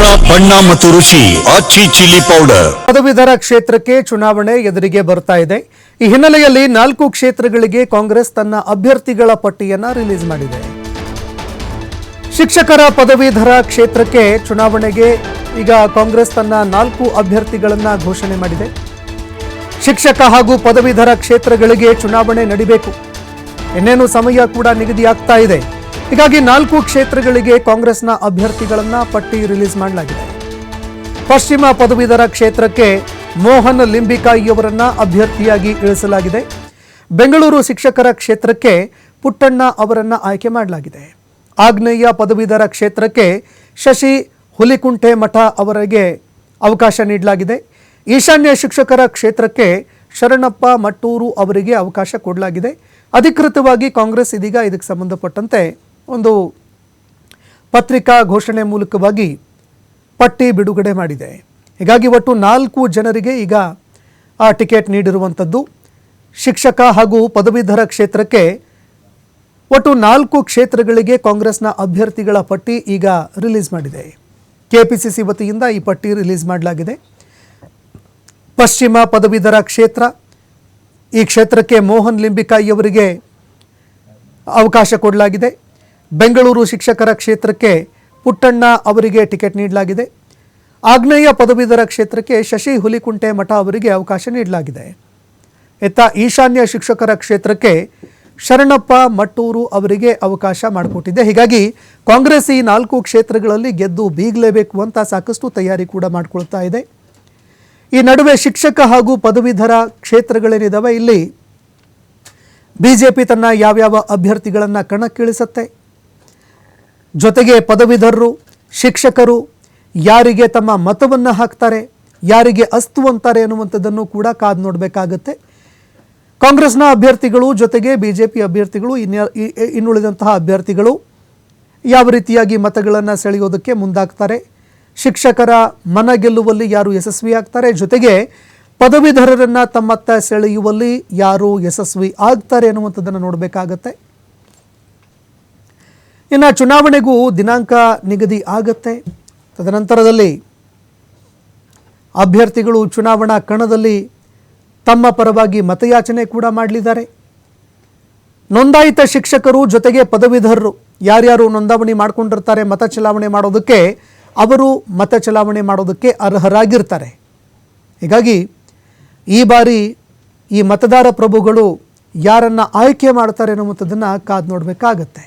ಖಾರ ಬಣ್ಣ ಮತ್ತು ರುಚಿ ಆಚಿ ಚಿಲ್ಲಿ ಪೌಡರ್. ಪದವೀಧರ ಕ್ಷೇತ್ರಕ್ಕೆ ಚುನಾವಣೆ ಎದುರಿಗೆ ಬರ್ತಾ ಇದೆ. ಈ ಹಿನ್ನೆಲೆಯಲ್ಲಿ ನಾಲ್ಕು ಕ್ಷೇತ್ರಗಳಿಗೆ ಕಾಂಗ್ರೆಸ್ ತನ್ನ ಅಭ್ಯರ್ಥಿಗಳ ಪಟ್ಟಿಯನ್ನ ರಿಲೀಸ್ ಮಾಡಿದೆ. ಶಿಕ್ಷಕರ ಪದವೀಧರ ಕ್ಷೇತ್ರಕ್ಕೆ ಚುನಾವಣೆಗೆ ಈಗ ಕಾಂಗ್ರೆಸ್ ತನ್ನ ನಾಲ್ಕು ಅಭ್ಯರ್ಥಿಗಳನ್ನ ಘೋಷಣೆ ಮಾಡಿದೆ. ಶಿಕ್ಷಕ ಹಾಗೂ ಪದವೀಧರ ಕ್ಷೇತ್ರಗಳಿಗೆ ಚುನಾವಣೆ ನಡಿಬೇಕು. ಇನ್ನೇನು ಸಮಯ ಕೂಡ ನಿಗದಿಯಾಗ್ತಾ ಇದೆ. ಹೀಗಾಗಿ ನಾಲ್ಕು ಕ್ಷೇತ್ರಗಳಿಗೆ ಕಾಂಗ್ರೆಸ್ನ ಅಭ್ಯರ್ಥಿಗಳನ್ನ ಪಟ್ಟಿ ರಿಲೀಸ್ ಮಾಡಲಾಗಿದೆ. ಪಶ್ಚಿಮ ಪದವೀಧರ ಕ್ಷೇತ್ರಕ್ಕೆ ಮೋಹನ್ ಲಿಂಬಿಕಾಯಿಯವರನ್ನ ಅಭ್ಯರ್ಥಿಯಾಗಿ ಇಳಿಸಲಾಗಿದೆ. ಬೆಂಗಳೂರು ಶಿಕ್ಷಕರ ಕ್ಷೇತ್ರಕ್ಕೆ ಪುಟ್ಟಣ್ಣ ಅವರನ್ನ ಆಯ್ಕೆ ಮಾಡಲಾಗಿದೆ. ಆಗ್ನೇಯ ಪದವೀಧರ ಕ್ಷೇತ್ರಕ್ಕೆ ಶಶಿ ಹುಲಿಕುಂಟೆ ಮಠ ಅವರಿಗೆ ಅವಕಾಶ ನೀಡಲಾಗಿದೆ. ಈಶಾನ್ಯ ಶಿಕ್ಷಕರ ಕ್ಷೇತ್ರಕ್ಕೆ ಶರಣಪ್ಪ ಮಟ್ಟೂರು ಅವರಿಗೆ ಅವಕಾಶ ಕೊಡಲಾಗಿದೆ. ಅಧಿಕೃತವಾಗಿ ಕಾಂಗ್ರೆಸ್ ಇದೀಗ ಇದಕ್ಕೆ ಸಂಬಂಧಪಟ್ಟಂತೆ ಒಂದು ಪತ್ರಿಕಾ ಘೋಷಣೆ ಮೂಲಕವಾಗಿ ಪಟ್ಟಿ ಬಿಡುಗಡೆ ಮಾಡಿದೆ. ಹೀಗಾಗಿ ಒಟ್ಟು ನಾಲ್ಕು ಜನರಿಗೆ ಈಗ ಆ ಟಿಕೆಟ್ ನೀಡಿರುವಂಥದ್ದು ಶಿಕ್ಷಕ ಹಾಗೂ ಪದವೀಧರ ಕ್ಷೇತ್ರಕ್ಕೆ ಒಟ್ಟು ನಾಲ್ಕು ಕ್ಷೇತ್ರಗಳಿಗೆ ಕಾಂಗ್ರೆಸ್ನ ಅಭ್ಯರ್ಥಿಗಳ ಪಟ್ಟಿ ಈಗ ರಿಲೀಸ್ ಮಾಡಿದೆ. ಕೆಪಿಸಿಸಿ ವತಿಯಿಂದ ಈ ಪಟ್ಟಿ ರಿಲೀಸ್ ಮಾಡಲಾಗಿದೆ. ಪಶ್ಚಿಮ ಪದವೀಧರ ಕ್ಷೇತ್ರ, ಈ ಕ್ಷೇತ್ರಕ್ಕೆ ಮೋಹನ್ ಲಿಂಬಿಕಾಯಿಯವರಿಗೆ ಅವಕಾಶ ಕೊಡಲಾಗಿದೆ. ಬೆಂಗಳೂರು ಶಿಕ್ಷಕರ ಕ್ಷೇತ್ರಕ್ಕೆ ಪುಟ್ಟಣ್ಣ ಅವರಿಗೆ ಟಿಕೆಟ್ ನೀಡಲಾಗಿದೆ. ಆಗ್ನೇಯ ಪದವೀಧರ ಕ್ಷೇತ್ರಕ್ಕೆ ಶಶಿ ಹುಲಿಕುಂಟೆ ಮಠ ಅವರಿಗೆ ಅವಕಾಶ ನೀಡಲಾಗಿದೆ. ಇತ್ತ ಈಶಾನ್ಯ ಶಿಕ್ಷಕರ ಕ್ಷೇತ್ರಕ್ಕೆ ಶರಣಪ್ಪ ಮಟ್ಟೂರು ಅವರಿಗೆ ಅವಕಾಶ ಮಾಡಿಕೊಟ್ಟಿದೆ. ಹೀಗಾಗಿ ಕಾಂಗ್ರೆಸ್ ಈ ನಾಲ್ಕು ಕ್ಷೇತ್ರಗಳಲ್ಲಿ ಗೆದ್ದು ಬೀಗಲೇಬೇಕು ಅಂತ ಸಾಕಷ್ಟು ತಯಾರಿ ಕೂಡ ಮಾಡಿಕೊಳ್ತಾ ಇದೆ. ಈ ನಡುವೆ ಶಿಕ್ಷಕ ಹಾಗೂ ಪದವೀಧರ ಕ್ಷೇತ್ರಗಳೇನಿದಾವೆ? ಇಲ್ಲಿ ಬಿಜೆಪಿ ತನ್ನ ಯಾವ್ಯಾವ ಅಭ್ಯರ್ಥಿಗಳನ್ನು ಕಣಕ್ಕಿಳಿಸುತ್ತೆ? ಜೊತೆಗೆ ಪದವೀಧರರು, ಶಿಕ್ಷಕರು ಯಾರಿಗೆ ತಮ್ಮ ಮತವನ್ನು ಹಾಕ್ತಾರೆ, ಯಾರಿಗೆ ಅಸ್ತು ಅಂತಾರೆ ಅನ್ನುವಂಥದ್ದನ್ನು ಕೂಡ ಕಾದು ನೋಡಬೇಕಾಗತ್ತೆ. ಕಾಂಗ್ರೆಸ್ನ ಅಭ್ಯರ್ಥಿಗಳು ಜೊತೆಗೆ ಬಿಜೆಪಿ ಅಭ್ಯರ್ಥಿಗಳು ಇನ್ಯ ಇ- ಇ- ಇನ್ನುಳಿದಂತಹ ಅಭ್ಯರ್ಥಿಗಳು ಯಾವ ರೀತಿಯಾಗಿ ಮತಗಳನ್ನು ಸೆಳೆಯೋದಕ್ಕೆ ಮುಂದಾಗ್ತಾರೆ. ಶಿಕ್ಷಕರ ಮನ ಗೆಲ್ಲುವಲ್ಲಿ ಯಾರು ಯಶಸ್ವಿ ಆಗ್ತಾರೆ, ಜೊತೆಗೆ ಪದವೀಧರರನ್ನು ತಮ್ಮತ್ತ ಸೆಳೆಯುವಲ್ಲಿ ಯಾರು ಯಶಸ್ವಿ ಆಗ್ತಾರೆ ಅನ್ನುವಂಥದ್ದನ್ನು ನೋಡಬೇಕಾಗತ್ತೆ. ಇನ್ನು ಚುನಾವಣೆಗೂ ದಿನಾಂಕ ನಿಗದಿ ಆಗತ್ತೆ. ತದನಂತರದಲ್ಲಿ ಅಭ್ಯರ್ಥಿಗಳು ಚುನಾವಣಾ ಕಣದಲ್ಲಿ ತಮ್ಮ ಪರವಾಗಿ ಮತಯಾಚನೆ ಕೂಡ ಮಾಡಲಿದ್ದಾರೆ. ನೋಂದಾಯಿತ ಶಿಕ್ಷಕರು ಜೊತೆಗೆ ಪದವೀಧರರು ಯಾರ್ಯಾರು ನೋಂದಾವಣಿ ಮಾಡ್ಕೊಂಡಿರ್ತಾರೆ ಮತ ಚಲಾವಣೆ ಮಾಡೋದಕ್ಕೆ ಅವರು ಮತ ಚಲಾವಣೆ ಮಾಡೋದಕ್ಕೆ ಅರ್ಹರಾಗಿರ್ತಾರೆ. ಹೀಗಾಗಿ ಈ ಬಾರಿ ಈ ಮತದಾರ ಪ್ರಭುಗಳು ಯಾರನ್ನು ಆಯ್ಕೆ ಮಾಡ್ತಾರೆ ಅನ್ನುವಂಥದ್ದನ್ನು ಕಾದು ನೋಡಬೇಕಾಗತ್ತೆ.